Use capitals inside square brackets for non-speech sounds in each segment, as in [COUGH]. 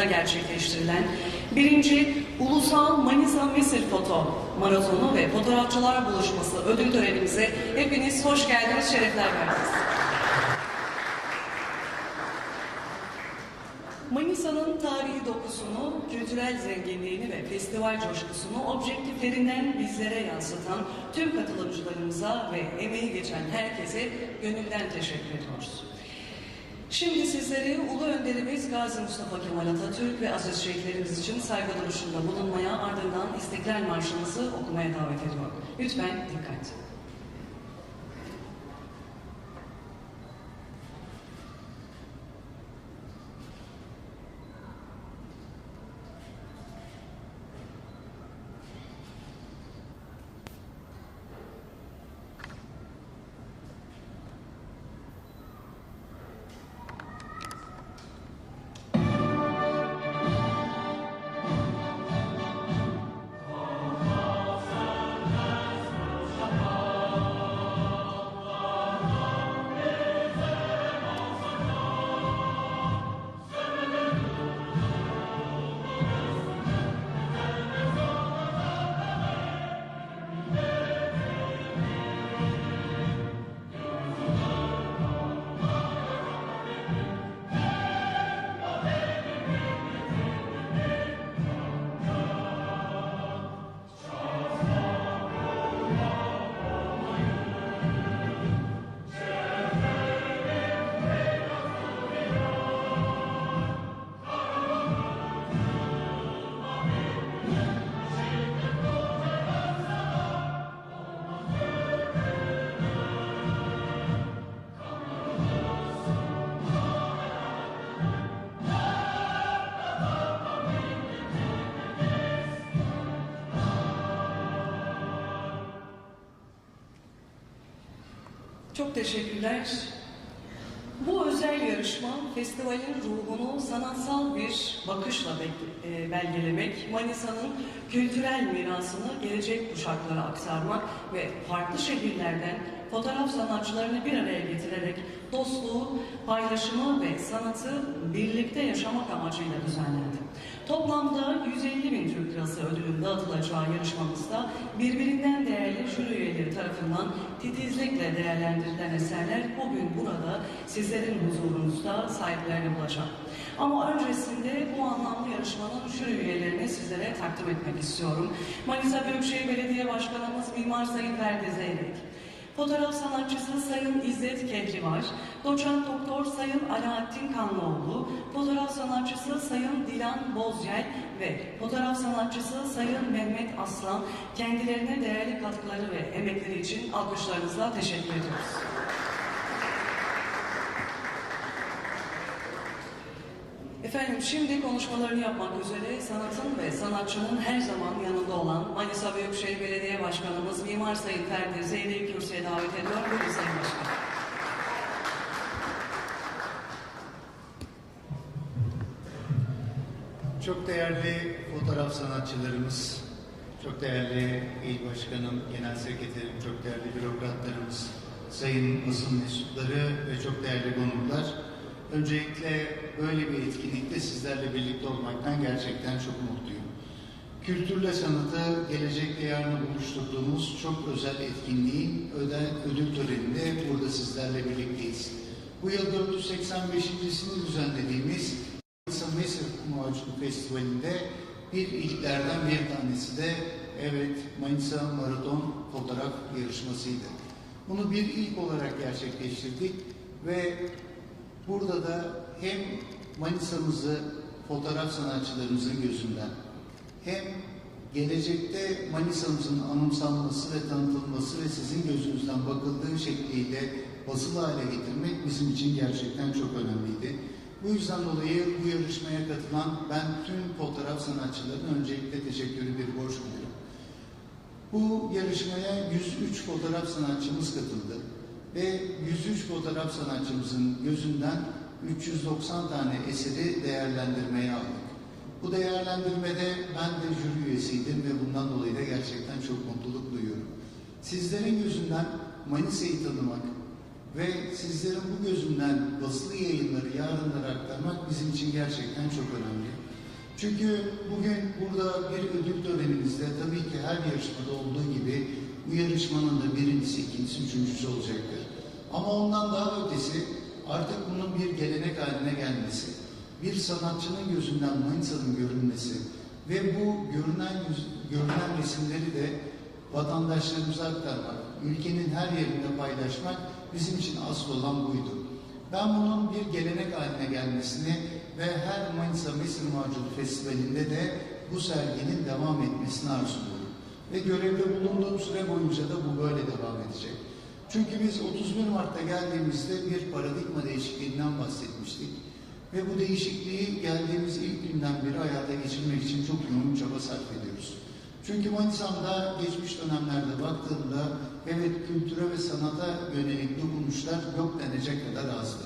kapsamında gerçekleştirilen birinci Ulusal Manisa Mesir Foto Maratonu ve Fotoğrafçılar Buluşması ödül törenimize hepiniz hoş geldiniz, şerefler verdiniz. Manisa'nın tarihi dokusunu, kültürel zenginliğini ve festival coşkusunu objektiflerinden bizlere yansıtan tüm katılımcılarımıza ve emeği geçen herkese gönülden teşekkür ediyoruz. Şimdi sizleri Ulu Önderimiz Gazi Mustafa Kemal Atatürk ve aziz şehitlerimiz için saygı duruşunda bulunmaya ardından İstiklal Marşımızı okumaya davet ediyorum. Lütfen dikkat. Teşekkürler. Bu özel yarışma festivalin ruhunu sanatsal bir bakışla e, belgelemek, Manisa'nın kültürel mirasını gelecek kuşaklara aktarmak ve farklı şehirlerden fotoğraf sanatçılarını bir araya getirerek dostluğu, paylaşımı ve sanatı birlikte yaşamak amacıyla düzenlendi. Toplamda 150 bin Türk Lirası ödülün dağıtılacağı yarışmamızda birbirinden değerli jüri üyeleri tarafından titizlikle değerlendirilen eserler bugün burada sizlerin huzurunuzda sahiplerini bulacak. Ama öncesinde bu anlamlı yarışmanın jüri üyelerini sizlere takdim etmek istiyorum. Manisa Büyükşehir Belediye Başkanımız Mimar Sayın Ferdi Zeyrek, Fotoğraf sanatçısı Sayın İzzet Kehribar, doçent doktor Sayın Alaaddin Kanlıoğlu, fotoğraf sanatçısı Sayın Dilan Bozyel ve fotoğraf sanatçısı Sayın Mehmet Aslan kendilerine değerli katkıları ve emekleri için alkışlarınızla teşekkür ediyoruz. Efendim şimdi konuşmalarını yapmak üzere sanatın ve sanatçının her zaman yanında olan Manisa Büyükşehir Belediye Başkanımız Mimar Sayın Ferdi Zeyre'yi kürsüye davet ediyor. Buyurun Sayın Başkan. Çok değerli fotoğraf sanatçılarımız, çok değerli il başkanım, genel sekreterim, çok değerli bürokratlarımız, sayın basın mensupları ve çok değerli konuklar. Öncelikle böyle bir etkinlikte sizlerle birlikte olmaktan gerçekten çok mutluyum. Kültürle sanatı gelecekle yarını buluşturduğumuz çok özel etkinliğin ödül töreninde burada sizlerle birlikteyiz. Bu yıl 485.sini düzenlediğimiz Mesir Muhacirlik Festivali'nde bir ilklerden bir tanesi de evet Manisa Maraton Fotoğraf Yarışması'ydı. Bunu bir ilk olarak gerçekleştirdik ve burada da hem Manisa'mızı fotoğraf sanatçılarımızın gözünden hem gelecekte Manisa'mızın anımsanması ve tanıtılması ve sizin gözünüzden bakıldığı şekliyle basılı hale getirmek bizim için gerçekten çok önemliydi. Bu yüzden dolayı bu yarışmaya katılan ben tüm fotoğraf sanatçılarına öncelikle teşekkürü bir borç biliyorum. Bu yarışmaya 103 fotoğraf sanatçımız katıldı ve 103 fotoğraf sanatçımızın gözünden 390 tane eseri değerlendirmeye aldık. Bu değerlendirmede ben de jüri üyesiydim ve bundan dolayı da gerçekten çok mutluluk duyuyorum. Sizlerin gözünden Manisa'yı tanımak ve sizlerin bu gözünden basılı yayınları yarınlara aktarmak bizim için gerçekten çok önemli. Çünkü bugün burada bir ödül törenimizde tabii ki her yarışmada olduğu gibi bu yarışmanın da birincisi, ikincisi, üçüncüsü olacaktır. Ama ondan daha ötesi artık bunun bir gelenek haline gelmesi, bir sanatçının gözünden Manisa'nın görünmesi ve bu görünen, yüz- görünen resimleri de vatandaşlarımıza aktarmak, ülkenin her yerinde paylaşmak bizim için asıl olan buydu. Ben bunun bir gelenek haline gelmesini ve her Manisa Mısır Macunu Festivali'nde de bu serginin devam etmesini arzuluyorum. Ve görevde bulunduğum süre boyunca da bu böyle devam edecek. Çünkü biz 31 Mart'ta geldiğimizde bir paradigma değişikliğinden bahsetmiştik. Ve bu değişikliği geldiğimiz ilk günden beri hayata geçirmek için çok yoğun çaba sarf ediyoruz. Çünkü Manisa'mda geçmiş dönemlerde baktığımda evet kültüre ve sanata yönelik dokunuşlar yok denecek kadar azdı.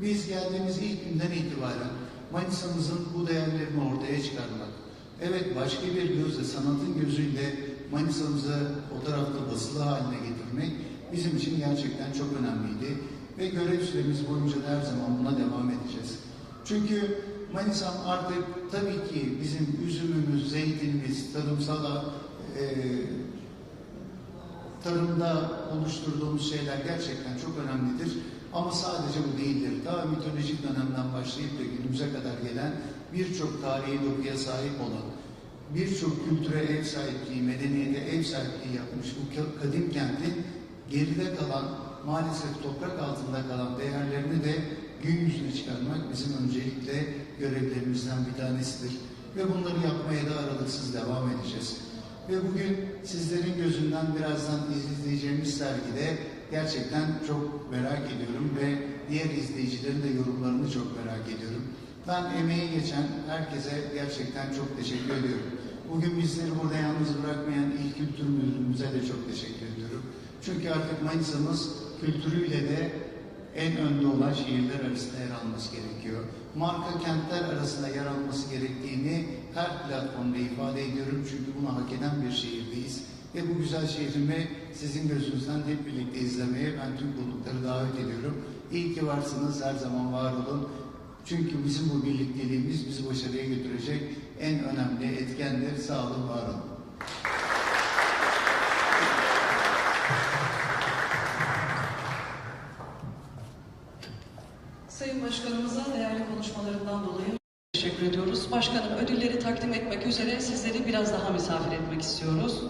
Biz geldiğimiz ilk günden itibaren Manisa'mızın bu değerlerini ortaya çıkarmak, evet başka bir gözle, sanatın gözüyle Manisa'mızı o tarafta basılı haline getirmek bizim için gerçekten çok önemliydi. Ve görev süremiz boyunca her zaman buna devam edeceğiz. Çünkü Manisa'm artık tabii ki bizim üzümümüz, zeytinimiz, tarımsal e, tarımda oluşturduğumuz şeyler gerçekten çok önemlidir. Ama sadece bu değildir. Daha mitolojik dönemden başlayıp da günümüze kadar gelen birçok tarihi dokuya sahip olan, birçok kültüre ev sahipliği, medeniyete ev sahipliği yapmış bu ka- kadim kentin geride kalan, maalesef toprak altında kalan değerlerini de gün yüzüne çıkarmak bizim öncelikle görevlerimizden bir tanesidir. Ve bunları yapmaya da aralıksız devam edeceğiz. Ve bugün sizlerin gözünden birazdan izleyeceğimiz sergide gerçekten çok merak ediyorum ve diğer izleyicilerin de yorumlarını çok merak ediyorum. Ben emeği geçen herkese gerçekten çok teşekkür ediyorum. Bugün bizleri burada yalnız bırakmayan İl Kültür Müdürlüğümüze de çok teşekkür ediyorum. Çünkü artık Manisa'mız kültürüyle de en önde olan şehirler arasında yer alması gerekiyor. Marka kentler arasında yer alması gerektiğini her platformda ifade ediyorum. Çünkü bunu hak eden bir şehirdeyiz. Ve bu güzel şehrimi sizin gözünüzden hep birlikte izlemeye ben tüm konukları davet ediyorum. İyi ki varsınız, her zaman var olun. Çünkü bizim bu birlikteliğimiz bizi başarıya götürecek en önemli etkendir. Sağ olun, var olun. Sayın Başkanımıza değerli konuşmalarından dolayı teşekkür ediyoruz. Başkanım ödülleri takdim etmek üzere sizleri biraz daha misafir etmek istiyoruz.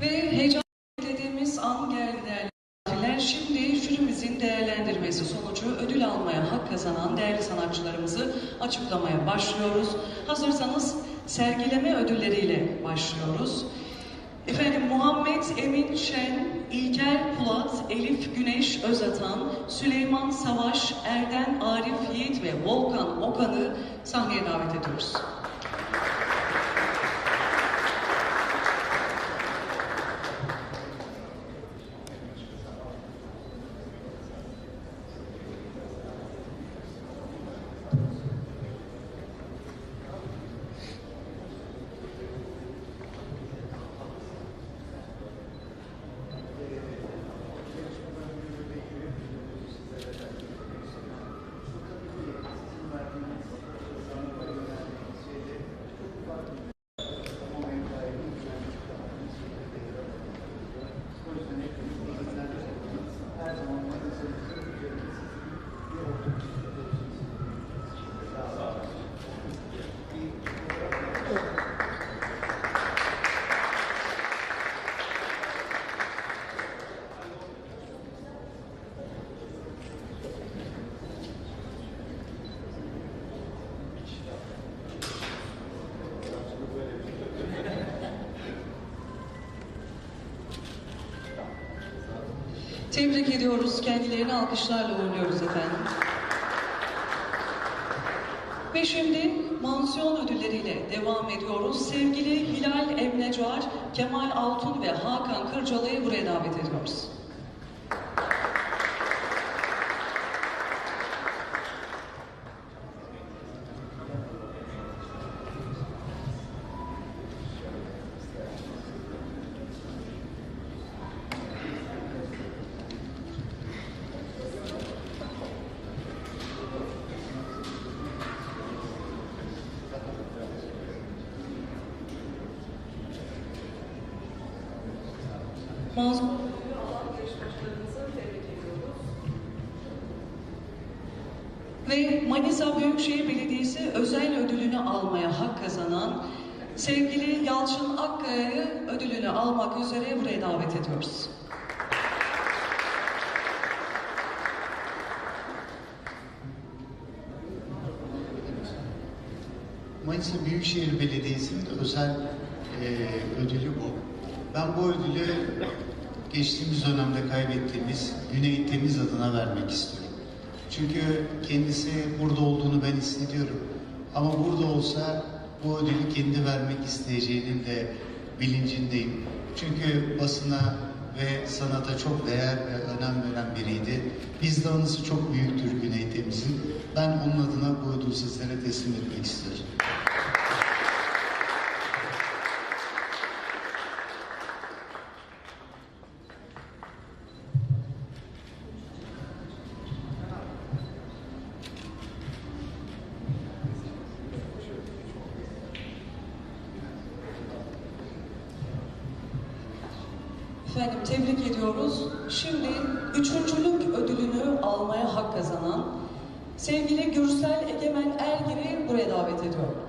Ve heyecan dediğimiz an geldi değerli. Şimdi jürimizin değerlendirmesi sonucu ödül almaya hak kazanan değerli sanatçılarımızı açıklamaya başlıyoruz. Hazırsanız sergileme ödülleriyle başlıyoruz. Efendim Muhammed Emin Şen, İlker Pulat, Elif Güneş Özatan, Süleyman Savaş, Erden Arif Yiğit ve Volkan Okan'ı sahneye davet ediyoruz. Tebrik ediyoruz. Kendilerini alkışlarla uğurluyoruz efendim. Ve şimdi mansiyon ödülleriyle devam ediyoruz. Sevgili Hilal Emnecar, Kemal Altun ve Hakan Kırcalı'yı buraya davet ediyoruz. Ve Manisa Büyükşehir Belediyesi özel ödülünü almaya hak kazanan sevgili Yalçın Akkaya'yı ödülünü almak üzere buraya davet ediyoruz. Manisa Büyükşehir Belediyesi'nin özel eee, ödülü bu. Ben bu ödülü geçtiğimiz dönemde kaybettiğimiz Güney Temiz adına vermek istiyorum. Çünkü kendisi burada olduğunu ben hissediyorum. Ama burada olsa bu ödülü kendi vermek isteyeceğinin de bilincindeyim. Çünkü basına ve sanata çok değer ve önem veren biriydi. Bizde anısı çok büyüktür Güney Temiz'in. Ben onun adına bu ödülü sizlere teslim etmek istiyorum. Efendim tebrik ediyoruz. Şimdi üçüncülük ödülünü almaya hak kazanan sevgili Gürsel Egemen Ergir'i buraya davet ediyorum.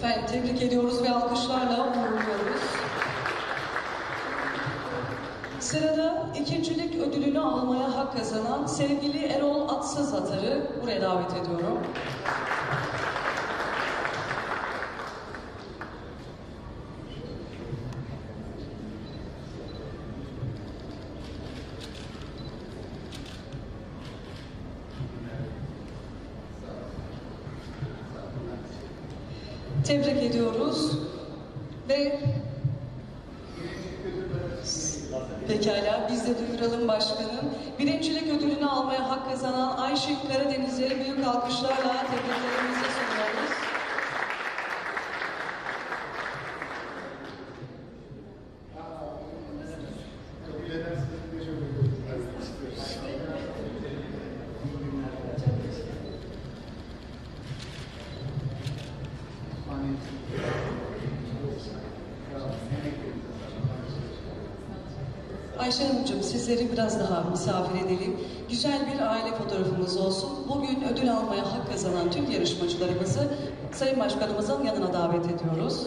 Efendim tebrik ediyoruz ve alkışlarla uğurluyoruz. Sırada ikincilik ödülünü almaya hak kazanan sevgili Erol Atsız Atar'ı buraya davet ediyorum. Tebrik ediyoruz ve Pekala, biz de duyuralım başkanım. Birincilik ödülünü almaya hak kazanan Ayşe Karadeniz'e büyük alkışlarla tebriklerimizi sunuyoruz. Ayşe Hanımcığım sizleri biraz daha misafir edelim. Güzel bir aile fotoğrafımız olsun. Bugün ödül almaya hak kazanan tüm yarışmacılarımızı Sayın Başkanımızın yanına davet ediyoruz.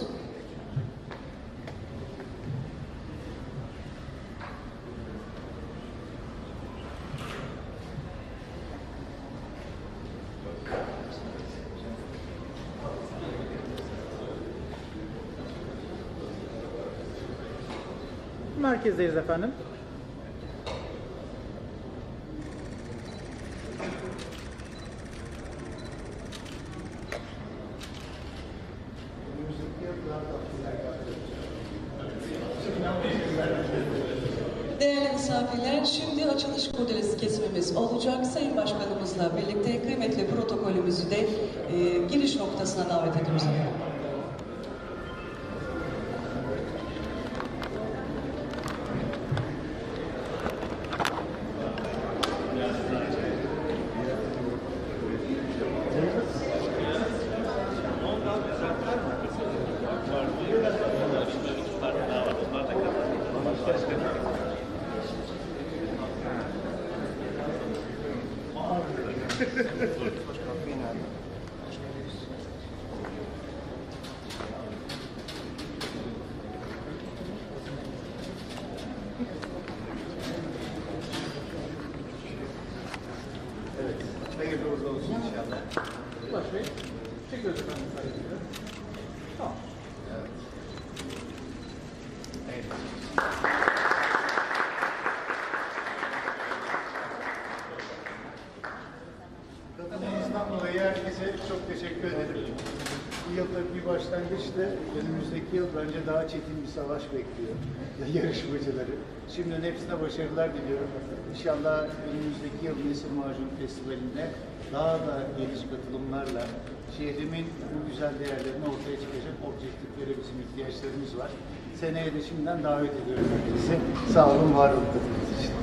Merkezdeyiz efendim. Misafirler, şimdi açılış kurdelesi kesimimiz olacak. Sayın Başkanımızla birlikte kıymetli protokolümüzü de e, giriş noktasına davet ediyoruz efendim. Uğurlu olsun inşallah. Ulaş Bey, çekiyoruz efendim sayesinde. Tamam. Katılımınızdan dolayı herkese çok teşekkür ederim. yılda bir başlangıçtı. Önümüzdeki yıl bence daha çetin bir savaş bekliyor [LAUGHS] yarışmacıları. Şimdiden hepsine başarılar diliyorum. İnşallah önümüzdeki yıl Nesir Macun Festivali'nde daha da geniş katılımlarla şehrimin bu güzel değerlerini ortaya çıkacak objektiflere bizim ihtiyaçlarımız var. Seneye de şimdiden davet ediyorum herkese. Sağ olun, var olun katılımınız için.